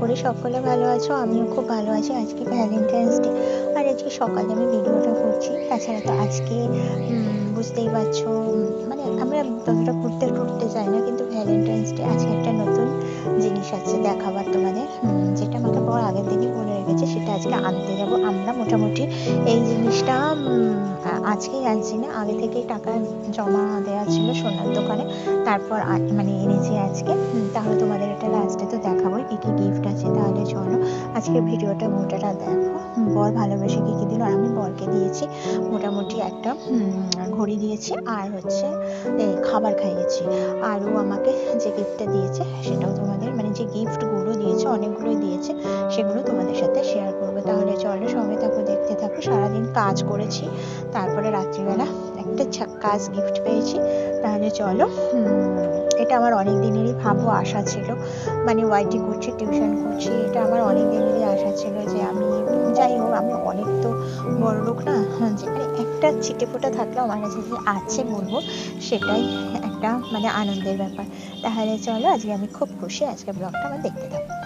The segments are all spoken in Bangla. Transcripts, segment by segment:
করি, সকলে ভালো আছো? আমিও খুব ভালো আছি। আজকে ভ্যালেন্টাইন্স ডে আর আজকে সকালে আমি ভিডিওটা করছি। তাছাড়া তো আজকে বুঝতেই পারছ মানে আমরা ততটা ঘুরতে ঘুরতে যাই না, কিন্তু ভ্যালেন্টাইন্স ডে আজকে একটা নতুন জিনিস আছে দেখাবার তোমাদের যেটা আমাকে বড় আগের দিনই বলে রেখেছে, সেটা আজকে আনতে যাব। আমরা মোটামুটি এই জিনিসটা আজকেই আনছি না, আগে থেকেই টাকা জমা দেওয়া ছিল সোনার দোকানে। তারপর মানে এনেছি আজকে। তাহলে তোমাদের এটা লাস্টে তো দেখাবোই আজকে ভিডিওটা মোটাটা দেখো বর ভালোবেসে কী কী দিল আর আমি বরকে দিয়েছি মোটামুটি একটা ঘড়ি দিয়েছি আর হচ্ছে এই খাবার খাইয়েছি। আর ও আমাকে যে গিফটটা দিয়েছে সেটাও তোমাদের মানে যে গিফটগুলো দিয়েছে, অনেকগুলোই দিয়েছে, সেগুলো তোমাদের সাথে শেয়ার করব। তাহলে চলো সঙ্গে থাকো, দেখতে থাকো। সারাদিন কাজ করেছি, তারপরে রাত্রিবেলা একটা কাজ গিফট পেয়েছি। তাহলে চলো এটা আমার অনেক দিনেরই ভাবো আশা ছিল। মানে ওয়াইটি করছি টিউশন করছি এটা আমার অনেক দিনেরই আশা ছিল যে আমি যাই হোক আমি অনেক তো বড় লোক না হ্যাঁ, যেখানে একটা ছিটে ফোটা থাকলেও আমার কাছে যে আছে বলব সেটাই একটা মানে আনন্দের ব্যাপার। তাহলে চলো আজকে আমি খুব খুশি আজকে ব্লগটা আমার দেখতে থাকো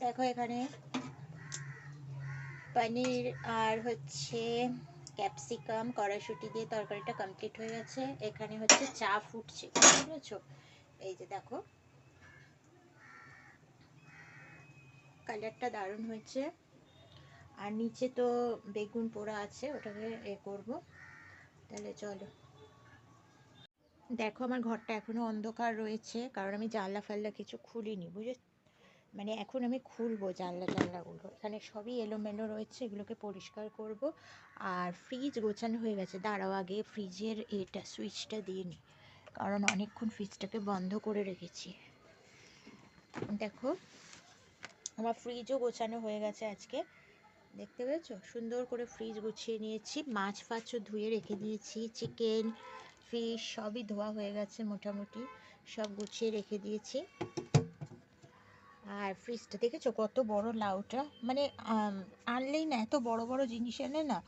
দেখো এখানে পনির আর হচ্ছে ক্যাপসিকাম, কড়াইশুটি দিয়ে তরকারিটা কমপ্লিট হয়ে গেছে। এখানে হচ্ছে চা ফুটছে। বুঝেছ এই যে দেখো। কালারটা দারুণ হয়েছে। আর নিচে তো বেগুন পোড়া আছে, ওটাকে এ করব। তাহলে চলো। দেখো, আমার ঘরটা এখনও অন্ধকার রয়েছে, কারণ আমি জানলা ফাল্লা কিছু খুলিনি বুঝে মানে এখন আমি খুলবো জানলা জানলাগুলো। এখানে সবই এলোমেলো রয়েছে, এগুলোকে পরিষ্কার করব। আর ফ্রিজ গোছানো হয়ে গেছে। দাঁড়াও আগে ফ্রিজের এটা সুইচটা দিয়ে নিই কারণ অনেকক্ষণ ফ্রিজটাকে বন্ধ করে রেখেছি। দেখো, আমার ফ্রিজও গোছানো হয়ে গেছে আজকে। দেখতে পেয়েছ? সুন্দর করে ফ্রিজ গুছিয়ে নিয়েছি। মাছ ফাছও ধুয়ে রেখে দিয়েছি। চিকেন ফিশ সবই ধোয়া হয়ে গেছে মোটামুটি। সব গুছিয়ে রেখে দিয়েছি। আর ফ্রিজটা দেখেছ? কত বড় লাউটা মানে আনলেই না এত বড় বড় জিনিস এনে না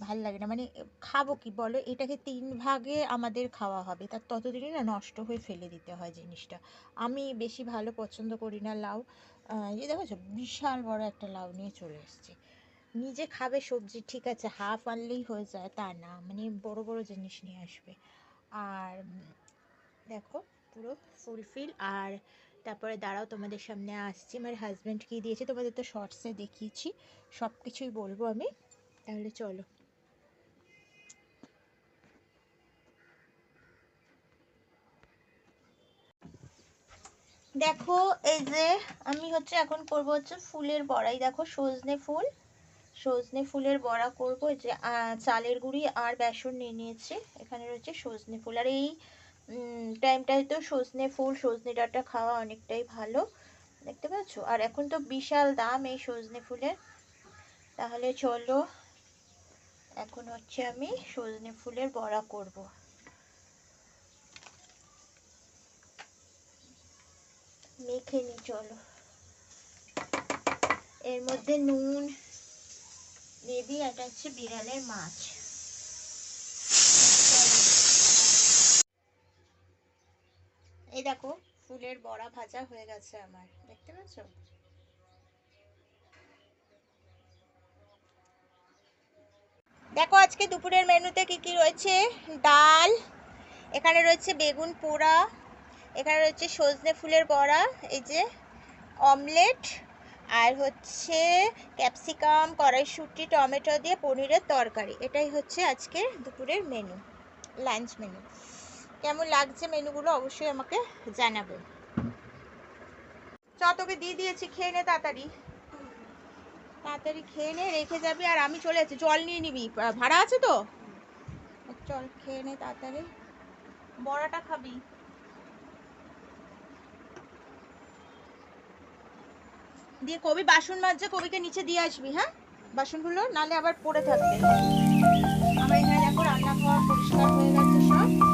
ভালো লাগে না। মানে খাব কি বলো? এটাকে তিন ভাগে আমাদের খাওয়া হবে। তার ততদিনে না নষ্ট হয়ে ফেলে দিতে হয় জিনিসটা। আমি বেশি ভালো পছন্দ করি না লাউ। এই দেখেছ? বিশাল বড় একটা লাউ নিয়ে চলে এসেছে। নিজে খাবে সবজি, ঠিক আছে হাফ আনলেই হয়ে যায়, তা না। মানে বড় বড় জিনিস নিয়ে আসবে। আর, দেখো, পুরো ফুলফিল আর তারপরে দাঁড়াও, তোমাদের সামনে আসছি। আমার হাজব্যান্ড কি দিয়েছে তোমাদের তো শর্টসে দেখিয়েছি। সব কিছুই বলব আমি। তাহলে চলো। দেখো, এই যে আমি হচ্ছে এখন করব হচ্ছে ফুলের বড়াই। দেখো, সজনে ফুল। সজনে ফুলের বড়া করব। যে চালের গুঁড়ি আর বেসন নিয়ে নিয়েছি। এখানে রয়েছে সজনে ফুল। আর এই টাইমটায় তো সজনে ফুল, সজনে ডাঁটা খাওয়া অনেকটাই ভালো, দেখতে পাচ্ছ? আর এখন তো বিশাল দাম এই সজনে ফুলের। তাহলে চলো, এখন হচ্ছে আমি সজনে ফুলের বড়া করব। মেখে নি, চলো। এর মধ্যে নুন দিয়ে দিই এটা হচ্ছে বিড়ালের মাছ এই দেখো ফুলের বড়া ভাজা হয়ে গেছে আমার। দেখতে পাচ্ছ? দেখো, আজকে দুপুরের মেনুতে কি কি রয়েছে? ডাল, এখানে রয়েছে বেগুন পোড়া, এখানে রয়েছে সজনে ফুলের বড়া, এই যে অমলেট, আর হচ্ছে ক্যাপসিকাম, কড়াইশুঁটি, টমেটো দিয়ে পনিরের তরকারি। এটাই হচ্ছে আজকে দুপুরের মেনু, লাঞ্চ মেনু। কেমন লাগছে মেনুগুলো অবশ্যই আমাকে জানাবে। চ তোকে দিয়ে দিয়েছি, খেয়ে নে তাড়াতাড়ি। তাড়াতাড়ি খেয়ে নে, রেখে যাবি আর আমি চলে যাচ্ছি। জল নিয়ে নিবি। ভাড়া আছে তো? চল, খেয়ে নে তাড়াতাড়ি। বড়াটা খাবি। দিয়ে কবি বাসন মাজছে, কবিকে নিচে দিয়ে আসবি হ্যাঁ? বাসনগুলো নালে আবার পড়ে থাকবে। আমার এখানে দেখো রান্নাঘর পরিষ্কার হয়ে গেছে সব।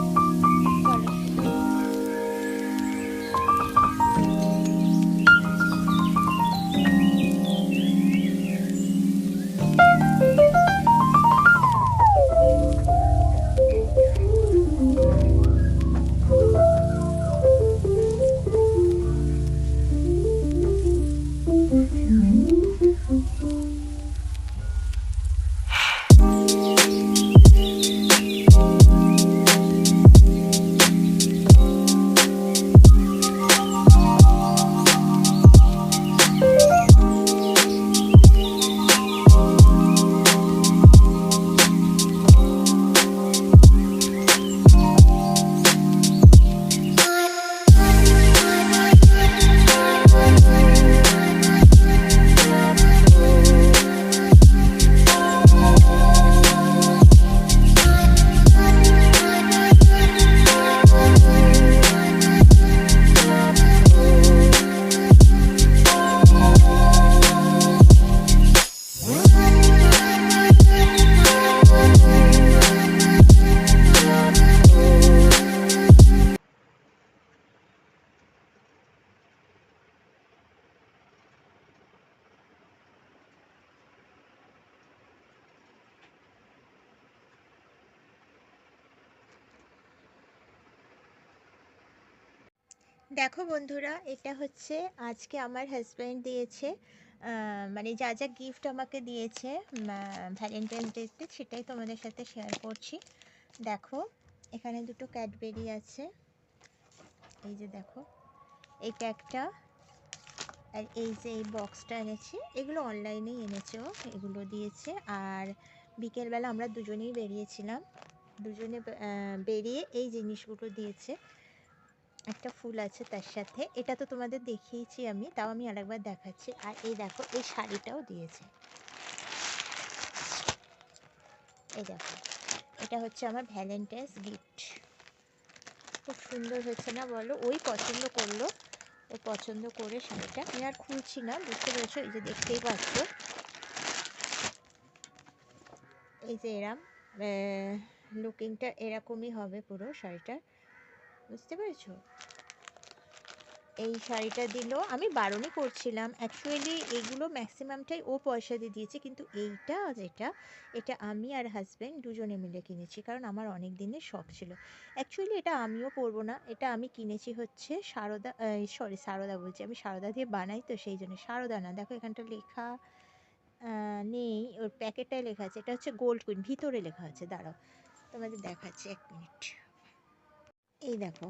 দেখো বন্ধুরা, এটা হচ্ছে আজকে আমার হাজব্যান্ড দিয়েছে মানে যা যা গিফট আমাকে দিয়েছে ভ্যালেন্টাইন্স ডেতে সেটাই তোমাদের সাথে শেয়ার করছি। দেখো, এখানে দুটো ক্যাডবেরি আছে, এই যে দেখো এইটা একটা, আর এই যে এই বক্সটা এনেছি, এগুলো অনলাইনেই এনেছে এগুলো দিয়েছে। আর বিকেলবেলা আমরা দুজনেই বেরিয়েছিলাম, দুজনে বেরিয়ে এই জিনিসগুলো দিয়েছে। একটা ফুল আছে তার সাথে। এটা তো তোমাদের দেখিয়েছি আমি, তাও আমি আরেকবার দেখাচ্ছি। আর এই দেখো, এই শাড়িটাও দিয়েছে। এই দেখো, এটা হচ্ছে আমার ভ্যালেন্টাইন্স গিফট। খুব সুন্দর হয়েছে না বলো? ওই পছন্দ করল। ও পছন্দ করে শাড়িটা। আমি আর খুলছি না, বুঝতে পেরেছ? এই যে দেখতেই পাচ্ছ। এই যে এরম লুকিংটা এরকমই হবে পুরো শাড়িটা বুঝতে পেরেছ? এই শাড়িটা দিল। আমি বারণই করছিলাম অ্যাকচুয়ালি এগুলো ম্যাক্সিমামটাই ও পয়সা দিয়ে দিয়েছে, কিন্তু এইটা যেটা, এটা আমি আর হাজব্যান্ড দুজনে মিলে কিনেছি, কারণ আমার অনেক দিনের শখ ছিল। অ্যাকচুয়ালি এটা আমিও পরবো না, এটা আমি কিনেছি হচ্ছে সারদা সরি সারদা বলছি, আমি সারদা দিয়ে বানাই তো সেই জন্য, সারদা না, দেখো এখানটা লেখা নেই, ওর প্যাকেটটায় লেখা আছে, এটা হচ্ছে গোল্ড কুইন ভিতরে লেখা আছে, দাঁড়াও, তোমাদের দেখাচ্ছি এক মিনিট। এই দেখো,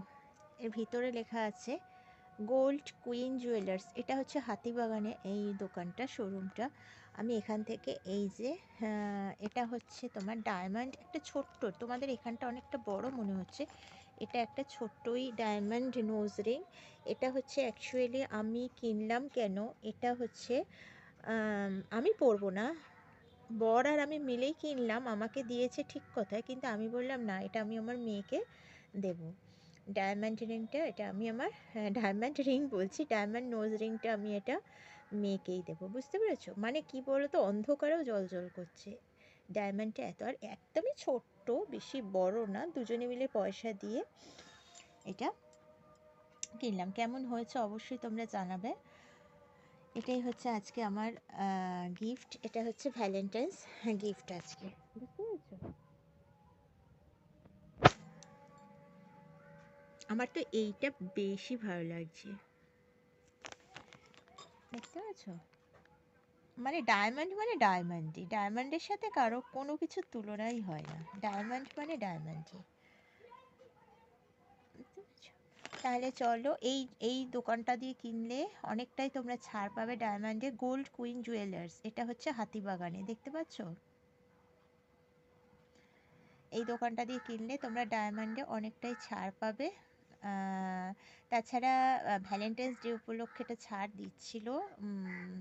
এর ভিতরে লেখা আছে গোল্ড কুইন জুয়েলার্স এটা হচ্ছে হাতিবাগানে এই দোকানটা শোরুমটা। আমি এখান থেকে এই যে আহ, এটা হচ্ছে তোমার ডায়মন্ড একটা ছোট্ট তোমাদের এখানটা অনেকটা বড় মনে হচ্ছে। এটা একটা ছোট্টই ডায়মন্ড নোজ রিং। এটা হচ্ছে অ্যাকচুয়ালি আমি কিনলাম কেন? এটা হচ্ছে আমি পরবো না। বর আর আমি মিলেই কিনলাম আমাকে দিয়েছে ঠিক কথায় কিন্তু আমি বললাম না এটা আমি আমার মেয়েকে দেবো। ডায়মন্ড রিংটা এটা আমি আমার ডায়মন্ড রিং বলছি ডায়মন্ড নোজ রিংটা আমি এটা মেয়েকেই দেবো, বুঝতে পেরেছ? মানে কি বলো তো অন্ধকারেও জল জল করছে। ডায়মন্ডটা এত, আর একদমই ছোট্ট, বেশি বড় না, দুজনে মিলে পয়সা দিয়ে এটা কিনলাম। কেমন হয়েছে অবশ্যই তোমরা জানাবে। এটাই হচ্ছে আজকে আমার গিফট এটা হচ্ছে ভ্যালেন্টাইন্স গিফট আজকে বুঝতে পেরেছ আমার তো এইটা বেশি ভালো লাগছে। দেখতে পাচ্ছ মানে ডায়মন্ড মানে ডায়মন্ডই ডায়মন্ডের সাথে কারও কোনো কিছুর তুলনাই হয় না। ডায়মন্ড মানে ডায়মন্ডই? তাহলে চলো, এই এই দোকানটা দিয়ে কিনলে অনেকটাই তোমরা ছাড় পাবে ডায়মন্ডে গোল্ড কুইন জুয়েলার্স এটা হচ্ছে হাতিবাগানে দেখতে পাচ্ছ? এই দোকানটা দিয়ে কিনলে তোমরা ডায়মন্ডে অনেকটাই ছাড় পাবে। তাছাড়া ভ্যালেন্টাইন্স ডে উপলক্ষে এটা ছাড় দিচ্ছিল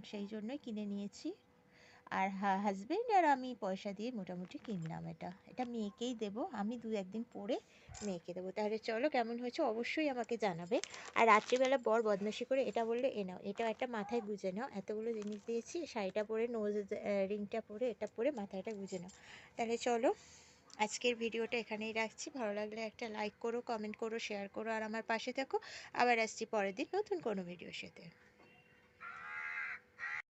সেই জন্যই কিনে নিয়েছি। আর হাজবেন্ড আর আমি পয়সা দিয়ে মোটামুটি কিনলাম এটা। এটা মেয়েকেই দেবো, আমি দু একদিন পরে মেয়েকে দেবো। তাহলে চলো, কেমন হয়েছে অবশ্যই আমাকে জানাবে। আর রাত্রিবেলা বর বদমাশি করে এটা বললে, এ নাও এটা একটা মাথায় গুজে নাও। এতগুলো জিনিস দিয়েছি, শাড়িটা পরে নোজ রিংটা পরে, এটা পরে মাথাটা গুজে নাও। তাহলে চলো। আজকের ভিডিওটা এখানেই রাখছি। ভালো লাগলে একটা লাইক করো কমেন্ট করো শেয়ার করো, আর আমার পাশে থাকো। আবার আসছি পরের দিন নতুন কোনো ভিডিওর সাথে।